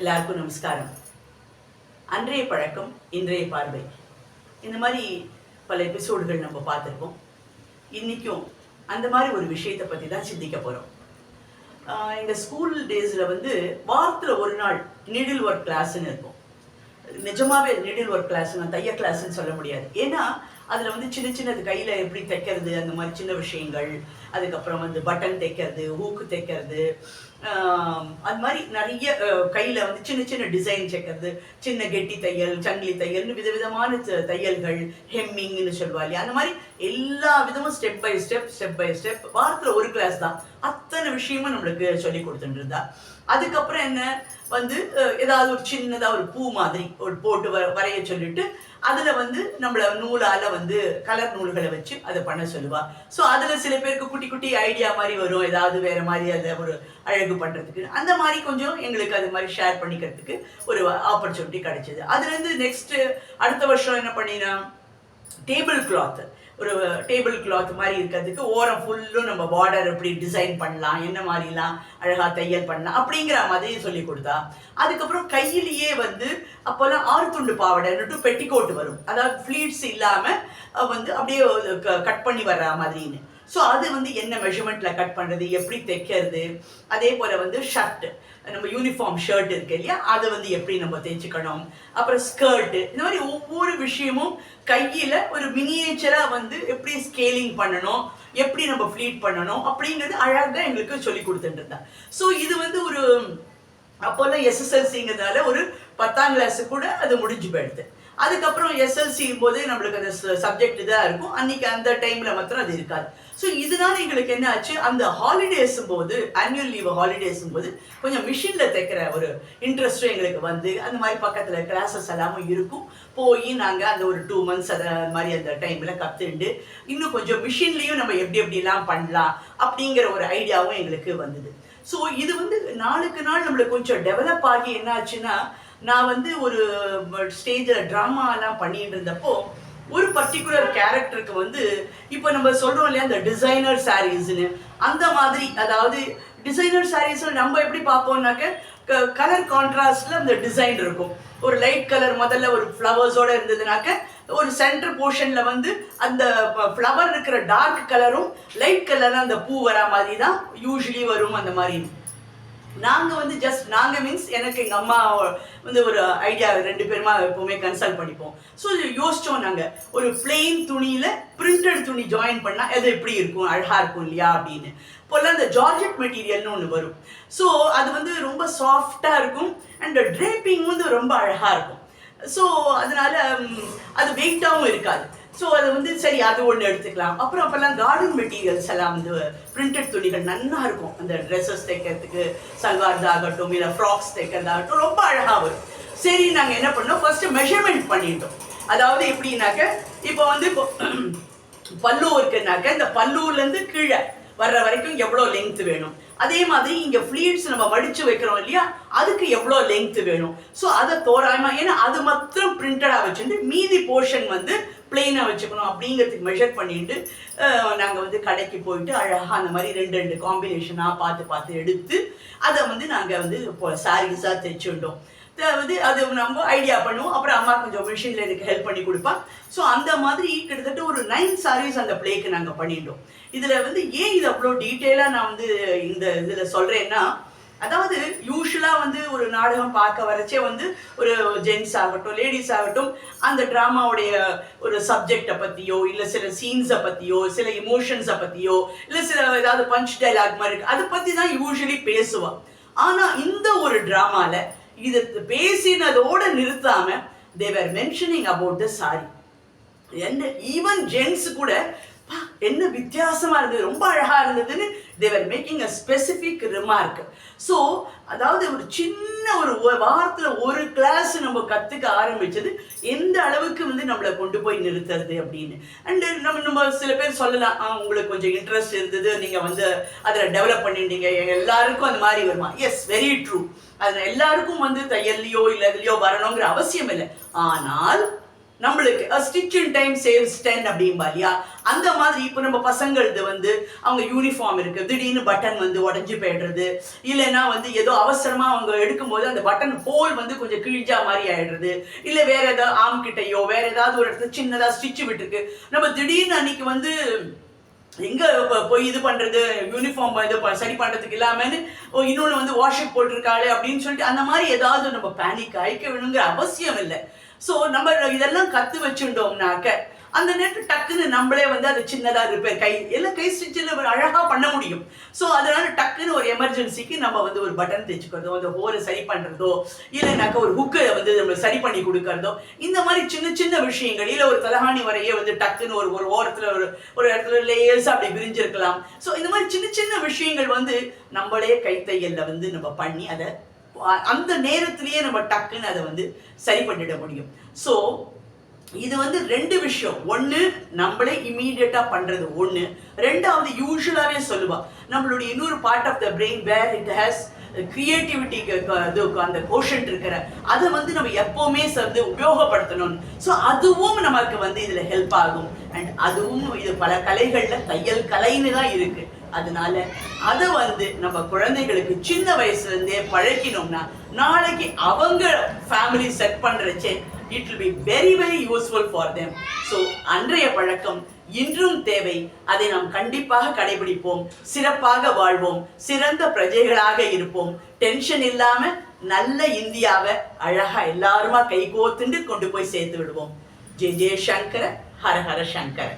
எல்லாருக்கும் நமஸ்காரம். அன்றைய பழக்கம் இன்றைய பார்வை. இந்த மாதிரி பல எபிசோடுகள் நம்ம பார்த்துருக்கோம் இன்றைக்கும் அந்த மாதிரி ஒரு விஷயத்தை பற்றி தான் சிந்திக்க போகிறோம் எங்கள் ஸ்கூல் டேஸில் வந்து வாரத்தில் ஒரு நாள் நீடில் ஒர்க் கிளாஸ்ன்னு இருக்கும். நிஜமாகவே நீடில் ஒர்க் கிளாஸ் நான் தைய கிளாஸ்ன்னு சொல்ல முடியாது. ஏன்னா அதில் வந்து சின்ன சின்னது கையில் எப்படி தைக்கிறது அந்த மாதிரி சின்ன விஷயங்கள் அதுக்கப்புறம் வந்து பட்டன் தைக்கிறது ஊக்கு தைக்கிறது அது மாதிரி நிறைய கையில் வந்து சின்ன சின்ன டிசைன் தைக்கிறது சின்ன கெட்டி தையல் சங்கிலி தையல்னு விதவிதமான தையல்கள் ஹெம்மிங்னு சொல்லுவா இல்லையா அந்த மாதிரி எல்லா விதமும் step by step step by step வாரத்தில் ஒரு கிளாஸ் தான். அத்தனை விஷயமும் நம்மளுக்கு சொல்லி கொடுத்துட்டு இருந்தா. அதுக்கப்புறம் என்ன? வந்து ஏதாவது ஒரு சின்னதாக ஒரு பூ மாதிரி ஒரு போட்டு வர வரைய சொல்லிட்டு அதில் வந்து நம்மளை நூலால் வந்து கலர் நூல்களை வச்சு அதை பண்ண சொல்லுவா. ஸோ அதில் சில பேருக்கு குட்டி குட்டி ஐடியா மாதிரி வரும். ஏதாவது வேறு மாதிரி அதை ஒரு அழகு பண்ணுறதுக்கு அந்த மாதிரி கொஞ்சம் எங்களுக்கு அது மாதிரி ஷேர் பண்ணிக்கிறதுக்கு ஒரு ஆப்பர்ச்சுனிட்டி கிடைச்சிது. அதுலேருந்து நெக்ஸ்ட்டு அடுத்த வருஷம் என்ன பண்ணினா டேபிள் கிளாத்து ஒரு டேபிள் கிளாத் மாதிரி இருக்கிறதுக்கு ஓரம் ஃபுல்லும் நம்ம பார்டர் எப்படி டிசைன் பண்ணலாம் என்ன மாதிரிலாம் அழகாக தையல் பண்ணலாம் அப்படிங்கிற மாதிரி சொல்லி கொடுத்தா. அதுக்கப்புறம் கையிலேயே வந்து அப்போல்லாம் ஆறு துண்டு பெட்டிக்கோட்டு வரும். அதாவது ஃப்ளீட்ஸ் இல்லாமல் வந்து அப்படியே கட் பண்ணி வர்ற மாதிரின்னு. ஸோ அது வந்து என்ன மெஷர்மெண்ட்ல கட் பண்ணுறது எப்படி தைக்கிறது? அதே போல வந்து ஷர்ட் நம்ம யூனிஃபார்ம் ஷர்ட் இருக்கு இல்லையா? அதை வந்து எப்படி நம்ம தைச்சிக்கணும்? அப்புறம் ஸ்கர்ட்டு இந்த மாதிரி ஒவ்வொரு விஷயமும் கையில ஒரு மினியேச்சராக வந்து எப்படி ஸ்கேலிங் பண்ணணும்? எப்படி நம்ம ஃப்ளீட் பண்ணணும்? அப்படிங்கிறது அழகாக எங்களுக்கு சொல்லி கொடுத்துட்டு இருந்தா ஸோ இது வந்து ஒரு அப்போல்லாம் எஸ்எஸ்எல்சிங்கிறதால ஒரு பத்தாம் கிளாஸ் கூட அது முடிஞ்சு போயிடுது. அதுக்கப்புறம் எஸ்எல்சி போது நம்மளுக்கு அந்த சப்ஜெக்ட் இதாக இருக்கும். அன்னைக்கு அந்த டைமில் மாத்திரம் அது இருக்காது. ஸோ இதனால எங்களுக்கு என்ன ஆச்சு? அந்த ஹாலிடேஸ் போது ஆனுவல் லீவ் ஹாலிடேஸ் போது கொஞ்சம் மிஷினில் தைக்கிற ஒரு இன்ட்ரெஸ்ட்டும் எங்களுக்கு வந்து அந்த மாதிரி பக்கத்தில் கிளாஸஸ் எல்லாமும் இருக்கும். போய் நாங்கள் அந்த ஒரு டூ மந்த்ஸ் அதை மாதிரி அந்த டைமில் கற்றுண்டு இன்னும் கொஞ்சம் மிஷின்லேயும் நம்ம எப்படி எப்படிலாம் பண்ணலாம் அப்படிங்கிற ஒரு ஐடியாவும் எங்களுக்கு வந்தது. ஸோ இது வந்து நாளுக்கு நாள் நம்மளை கொஞ்சம் டெவலப் ஆகி என்ன ஆச்சுன்னா நான் வந்து ஒரு ஸ்டேஜில் ட்ராமாலாம் பண்ணிட்டு இருந்தப்போ ஒரு பர்டிகுலர் கேரக்டருக்கு வந்து இப்போ நம்ம சொல்கிறோம் இல்லையா அந்த டிசைனர் சாரீஸ்னு அந்த மாதிரி அதாவது டிசைனர் சாரீஸில் நம்ம எப்படி பார்ப்போம்னாக்க கலர் கான்ட்ராஸ்டில் அந்த டிசைன் இருக்கும். ஒரு லைட் கலர் முதல்ல ஒரு ஃப்ளவர்ஸோடு இருந்ததுனாக்க ஒரு சென்டர் போர்ஷன்ல வந்து அந்த ஃப்ளவர் இருக்கிற டார்க் கலரும் லைட் கலர் அந்த பூ வரா மாதிரி தான் யூஸ்வலி வரும் அந்த மாதிரி. நாங்கள் வந்து ஜஸ்ட் நாங்கள் மீன்ஸ் எனக்கு எங்கள் அம்மா வந்து ஒரு ஐடியா ரெண்டு பேருமா எப்போவுமே கன்சல்ட் பண்ணிப்போம். ஸோ யோசித்தோம் நாங்கள் ஒரு பிளெயின் துணியில் பிரிண்டட் துணி ஜாயின் பண்ணால் அது எப்படி இருக்கும் அழகாக இருக்கும் இல்லையா அப்படின்னு. இப்போல்லாம் அந்த ஜார்ஜெட் மெட்டீரியல்னு ஒன்று வரும். ஸோ அது வந்து ரொம்ப சாஃப்டாக இருக்கும் அண்ட் ட்ரேப்பிங் வந்து ரொம்ப அழகாக இருக்கும். ஸோ அதனால அது வெயிட்டாகவும் இருக்காது. ஸோ அது வந்து சரி அது ஒன்று எடுத்துக்கலாம். அப்புறம் அப்போல்லாம் கார்டன் மெட்டீரியல்ஸ் எல்லாம் வந்து பிரிண்டட் துணிகள் நல்லா இருக்கும். அந்த ட்ரெஸ்ஸஸ் தைக்கிறதுக்கு சல்வார்ஸ் இல்லை ஃப்ராக்ஸ் தைக்கிறதாகட்டும் ரொம்ப அழகாக வரும். சரி நாங்கள் என்ன பண்ணோம்? ஃபஸ்ட்டு மெஷர்மெண்ட் பண்ணிட்டோம். அதாவது எப்படின்னாக்க இப்போ வந்து இப்போ பல்லு இருக்குனாக்க இந்த பல்லுலேருந்து கீழே வர்ற வரைக்கும் எவ்வளோ லெங்த் வேணும்? அதே மாதிரி இங்க ஃப்ளீட்ஸ் நம்ம வடித்து வைக்கிறோம் இல்லையா? அதுக்கு எவ்வளோ லெங்க் வேணும்? ஸோ அதை தோராயமா ஏன்னா அது மாத்திரம் பிரிண்டடா வச்சுட்டு மீதி போர்ஷன் வந்து பிளெயினா வச்சுக்கணும் அப்படிங்கிறதுக்கு மெஷர் பண்ணிட்டு நாங்கள் வந்து கடைக்கு போயிட்டு அழகாக அந்த மாதிரி ரெண்டு ரெண்டு காம்பினேஷனாக பார்த்து பார்த்து எடுத்து அதை வந்து நாங்கள் வந்து சாரீஸாக தைச்சுட்டோம் வந்து அது நம்ம ஐடியா பண்ணுவோம். அப்புறம் அம்மா கொஞ்சம் மிஷினில் எனக்கு ஹெல்ப் பண்ணி கொடுப்பா. ஸோ அந்த மாதிரி கிட்டத்தட்ட ஒரு நைன் சாரீஸ் அந்த பிளேக்கு நாங்கள் பண்ணிட்டோம் இதில் வந்து ஏன் இது அவ்வளோ டீட்டெயிலாக நான் வந்து இந்த இதில் சொல்கிறேன்னா அதாவது யூஸ்வலாக வந்து ஒரு நாடகம் பார்க்க வரச்சே வந்து ஒரு ஜென்ஸ் ஆகட்டும் லேடிஸ் ஆகட்டும் அந்த ட்ராமாவுடைய ஒரு சப்ஜெக்டை பற்றியோ இல்லை சில சீன்ஸை பற்றியோ சில இமோஷன்ஸை பற்றியோ இல்லை சில ஏதாவது பஞ்ச் டைலாக் மாதிரி இருக்குது அதை பற்றி தான் யூஸ்வலி பேசுவா. ஆனால் இந்த ஒரு ட்ராமாவில் இது பேசினதோட நிறுத்தாம they were mentioning about the sari என்ன ஈவன் ஜென்ஸ் கூட என்ன வித்தியாசமா இருந்தது ரொம்ப அழகா இருந்ததுன்னு they were making a specific remark so அதாவது ஒரு சின்ன ஒரு வாரத்தில் ஒரு கிளாஸ் நம்ம கற்றுக்க ஆரம்பித்தது எந்த அளவுக்கு வந்து நம்மளை கொண்டு போய் நிறுத்துறது அப்படின்னு. அண்டு நம்ம நம்ம சில பேர் சொல்லலாம் "ஆ, உங்களுக்கு கொஞ்சம் இன்ட்ரெஸ்ட் இருந்தது நீங்கள் வந்து அதில் டெவலப் பண்ணிட்டீங்க எல்லாருக்கும் அந்த மாதிரி வருமா? எஸ் வெரி ட்ரூ அதில் எல்லாருக்கும் வந்து தையல்லையோ இல்லை இதுலையோ வரணுங்கிற அவசியம் இல்லை. ஆனால் நம்மளுக்கு stitch in time saves ten அப்படிம்பா இல்லையா? அந்த மாதிரி இப்போ நம்ம பசங்களது வந்து அவங்க யூனிஃபார்ம் இருக்கு. திடீர்னு பட்டன் வந்து உடஞ்சி போயிடுறது. இல்லைன்னா வந்து ஏதோ அவசரமா அவங்க எடுக்கும்போது அந்த பட்டன் ஹோல் வந்து கொஞ்சம் கிழிஞ்சா மாதிரி ஆயிடுறது. இல்லை வேற ஏதாவது ஆம் கிட்டையோ வேற ஏதாவது ஒரு இடத்துல சின்னதா ஸ்டிச் விட்டுருக்கு. நம்ம திடீர்னு அன்னைக்கு வந்து எங்க போய் இது பண்றது யூனிஃபார்ம் இது ப- சரி பண்றதுக்கு இல்லாமன்னு ஓ இன்னொன்று வந்து வாஷிங் போட்டிருக்காளே அப்படின்னு சொல்லிட்டு அந்த மாதிரி ஏதாவது நம்ம பேனிக் ஆயிக்க வேணுங்கிற அவசியம் இல்லை. ஸோ நம்ம இதெல்லாம் கற்று வச்சுட்டோம்னாக்க அந்த நேரத்தில் டக்குன்னு நம்மளே வந்து அது சின்னதாக ரிப்பேர் கை எல்லாம் கை ஸ்டிச்சில் அழகாக பண்ண முடியும். ஸோ அதனால டக்குன்னு ஒரு எமர்ஜென்சிக்கு நம்ம வந்து ஒரு பட்டன் தைச்சுக்கிறதோ அந்த ஹோலை சரி பண்ணுறதோ இல்லைனாக்கா ஒரு ஹுக்கை வந்து நம்ம சரி பண்ணி கொடுக்கறதோ இந்த மாதிரி சின்ன சின்ன விஷயங்கள் இல்லை ஒரு தலகாணி வரையே வந்து டக்குன்னு ஒரு ஒரு ஓரத்தில் ஒரு ஒரு இடத்துல லேயர்ஸாக அப்படி விரிஞ்சிருக்கலாம் ஸோ இந்த மாதிரி சின்ன சின்ன விஷயங்கள் வந்து நம்மளே கைத்தையல்ல வந்து நம்ம பண்ணி அதை அந்த நேரத்திலேயே நம்ம டக்குன்னு அதை வந்து சரி பண்ணிட முடியும். ஸோ இது வந்து ரெண்டு விஷயம். ஒன்று நம்மளே இமீடியட்டா பண்றது ஒன்று ரெண்டாவது யூஸ்வலாகவே சொல்லுவா. நம்மளுடைய இன்னொரு part of the brain where it has கிரியேட்டிவிட்டிக்கு இது அந்த கோஷன் இருக்கிற அதை வந்து நம்ம எப்போவுமே சேர்ந்து உபயோகப்படுத்தணும். ஸோ அதுவும் நமக்கு வந்து இதில் ஹெல்ப் ஆகும். அண்ட் அதுவும் இது பல கலைகளில் தையல் கலைன்னு தான் இருக்குது அதனால அதை வந்து நம்ம குழந்தைகளுக்கு சின்ன வயசுல இருந்தே பழக்கினோம்னா நாளைக்கு அவங்க family set பண்றச்சே it will be very very useful for them. So அன்றைய பழக்கம் இன்றும் தேவை. அதை நாம் கண்டிப்பாக கடைபிடிப்போம். சிறப்பாக வாழ்வோம். சிறந்த பிரஜைகளாக இருப்போம். டென்ஷன் இல்லாம நல்ல இந்தியாவை அழகா எல்லாருமா கைகோத்துண்டு கொண்டு போய் சேர்த்து விடுவோம். ஜெய் ஜெய சங்கர ஹர ஹர சங்கர.